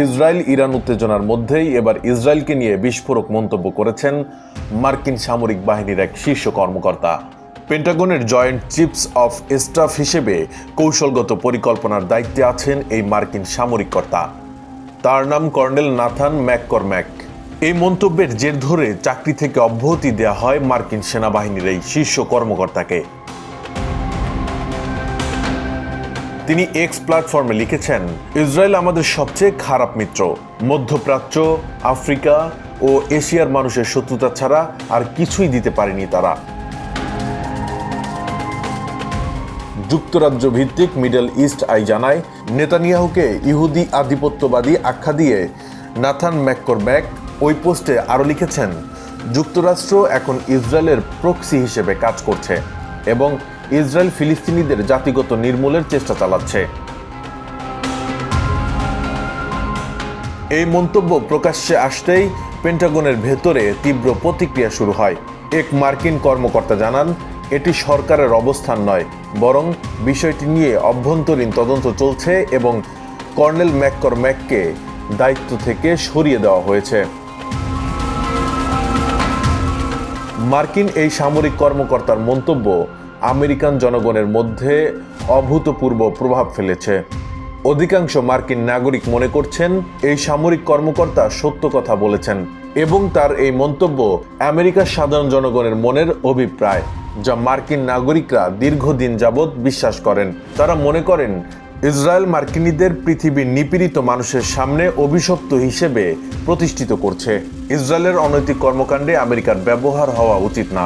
Israel Iran উত্তেজনার মধ্যেই এবার ইসরায়েলকে নিয়ে বিস্ফোরক মন্তব্য করেছেন মার্কিন সামরিক বাহিনীর এক শীর্ষ কর্মকর্তা। পেন্টাগনের জয়েন্ট চিপস অফ স্টাফ হিসেবে কৌশলগত পরিকল্পনার দায়িত্বে আছেন এই মার্কিন সামরিক কর্তা। তার নাম কর্নেল নাথান ম্যাককরম্যাক। এই মন্তব্যের জের ধরে চাকরি থেকে অব্যাহতি দেওয়া হয় মার্কিন সেনাবাহিনীর এই শীর্ষ কর্মকর্তাকে। তিনি এক্স প্ল্যাটফর্মে লিখেছেন, ইসরায়েল আমাদের সবচেয়ে খারাপ মিত্র। মধ্যপ্রাচ্য, আফ্রিকা ও এশিয়ার মানুষের শত্রুতা ছাড়া আর কিছুই দিতে পারেনি তারা। যুক্তরাজ্য ভিত্তিক মিডল ইস্ট আই জানায়, নেতানিয়াহুকে ইহুদি আধিপত্যবাদী আখ্যা দিয়ে নাথান ম্যাককরব্যাক ওই পোস্টে আরও লিখেছেন, যুক্তরাষ্ট্র এখন ইসরায়েলের প্রক্সি হিসেবে কাজ করছে এবং ইসরায়েল ফিলিস্তিনিদের জাতিগত নির্মূলের চেষ্টা চালাচ্ছে। এই মন্তব্য প্রকাশ্যে আসতেই পেন্টাগনের ভেতরে তীব্র প্রতিক্রিয়া শুরু হয়। এক মার্কিন কর্মকর্তা জানান, এটি সরকারের অবস্থান নয়, বরং বিষয়টি নিয়ে অভ্যন্তরীণ তদন্ত চলছে এবং কর্নেল ম্যাককর ম্যাককে দায়িত্ব থেকে সরিয়ে দেওয়া হয়েছে। মার্কিন এই সামরিক কর্মকর্তার মন্তব্য আমেরিকান জনগণের মধ্যে অভূতপূর্ব প্রভাব ফেলেছে। অধিকাংশ মার্কিন নাগরিক মনে করছেন, এই সামরিক কর্মকর্তা সত্য কথা বলেছেন এবং তার এই মন্তব্য আমেরিকার সাধারণ জনগণের মনের অভিপ্রায়, যা মার্কিন নাগরিকরা দীর্ঘদিন যাবৎ বিশ্বাস করেন। তারা মনে করেন, ইসরায়েল মার্কিনীদের পৃথিবীর নিপীড়িত মানুষের সামনে অভিশপ্ত হিসেবে প্রতিষ্ঠিত করছে। ইসরায়েলের অনৈতিক কর্মকাণ্ডে আমেরিকার ব্যবহার হওয়া উচিত না।